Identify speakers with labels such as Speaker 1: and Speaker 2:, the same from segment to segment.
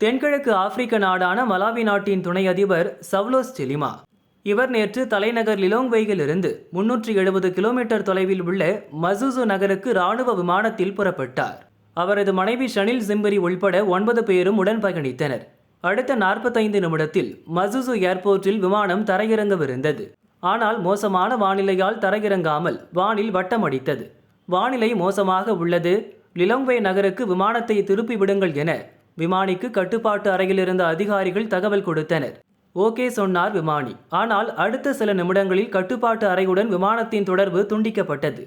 Speaker 1: தென்கிழக்கு ஆப்பிரிக்க நாடான மலாவி நாட்டின் துணை அதிபர் சவ்லோஸ் செலிமா இவர் நேற்று தலைநகர் லிலோங்வெயிலிருந்து முன்னூற்றி எழுபது கிலோமீட்டர் தொலைவில் உள்ள மசூசு நகருக்கு ராணுவ விமானத்தில் புறப்பட்டார். அவரது மனைவி ஷனில் சிம்பரி உள்பட ஒன்பது பேரும் உடன் பயணித்தனர். அடுத்த நாற்பத்தைந்து நிமிடத்தில் மசூசு ஏர்போர்ட்டில் விமானம் தரையிறங்கவிருந்தது. ஆனால் மோசமான வானிலையால் தரையிறங்காமல் வானில் வட்டமடித்தது வானிலை மோசமாக உள்ளது. லிலோங்வே நகருக்கு விமானத்தை திருப்பி விடுங்கள் என விமானிக்கு கட்டுப்பாட்டு அறையில் இருந்த அதிகாரிகள் தகவல் கொடுத்தனர். ஓகே சொன்னார் விமானி. ஆனால் அடுத்த சில நிமிடங்களில் கட்டுப்பாட்டு அறையுடன் விமானத்தின் தொடர்பு துண்டிக்கப்பட்டது.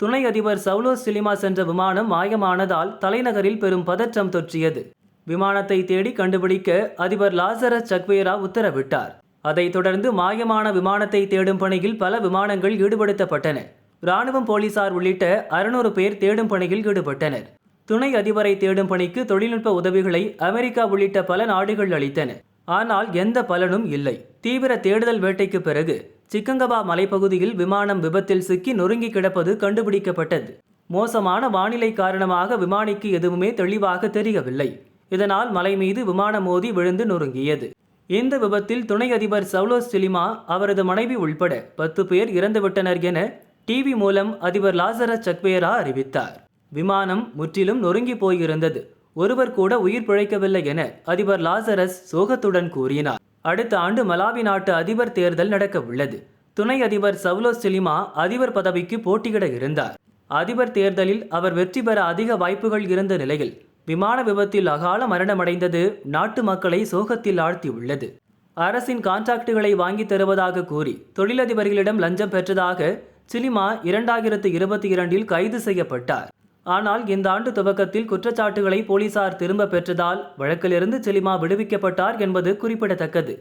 Speaker 1: துணை அதிபர் சவுலோஸ் சிலிமா சென்ற விமானம் மாயமானதால் தலைநகரில் பெரும் பதற்றம் தொற்றியது. விமானத்தை தேடி கண்டுபிடிக்க அதிபர் லாசரஸ் சக்வேரா உத்தரவிட்டார். அதைத் தொடர்ந்து மாயமான விமானத்தை தேடும் பணியில் பல விமானங்கள் ஈடுபடுத்தப்பட்டன. ராணுவம் போலீசார் உள்ளிட்ட அறுநூறு பேர் தேடும் பணியில் ஈடுபட்டனர். துணை அதிபரை தேடும் பணிக்கு தொழில்நுட்ப உதவிகளை அமெரிக்கா உள்ளிட்ட பல நாடுகள் அளித்தன. ஆனால் எந்த பலனும் இல்லை. தீவிர தேடுதல் வேட்டைக்கு பிறகு சிக்கங்கபா மலைப்பகுதியில் விமானம் விபத்தில் சிக்கி நொறுங்கி கிடப்பது கண்டுபிடிக்கப்பட்டது. மோசமான வானிலை காரணமாக விமானிக்கு எதுவுமே தெளிவாக தெரியவில்லை. இதனால் மலை மீது விமானம் மோதி விழுந்து நொறுங்கியது. இந்த விபத்தில் துணை அதிபர் சவுலோஸ் சிலிமா அவரது மனைவி உள்பட பத்து பேர் இறந்துவிட்டனர் என டிவி மூலம் அதிபர் லாசரஸ் சக்வேரா அறிவித்தார். விமானம் முற்றிலும் நொறுங்கி போயிருந்தது. ஒருவர் கூட உயிர் பிழைக்கவில்லை என அதிபர் லாசரஸ் சோகத்துடன் கூறினார். அடுத்த ஆண்டு மலாவி நாட்டு அதிபர் தேர்தல் நடக்க உள்ளது. துணை அதிபர் சவுலோஸ் சிலிமா அதிபர் பதவிக்கு போட்டியிட இருந்தார். அதிபர் தேர்தலில் அவர் வெற்றி பெற அதிக வாய்ப்புகள் இருந்த நிலையில் விமான விபத்தில் அகால மரணமடைந்தது நாட்டு மக்களை சோகத்தில் ஆழ்த்தியுள்ளது. அரசின் கான்ட்ராக்டுகளை வாங்கித் தருவதாக கூறி தொழிலதிபர்களிடம் லஞ்சம் பெற்றதாக சிலிமா இரண்டாயிரத்து இருபத்தி இரண்டில் கைது செய்யப்பட்டார். ஆனால் இந்த ஆண்டு துவக்கத்தில் குற்றச்சாட்டுகளை போலீசார் திரும்ப பெற்றதால் வழக்கிலிருந்து செலிமா விடுவிக்கப்பட்டார் என்பது குறிப்பிடத்தக்கது.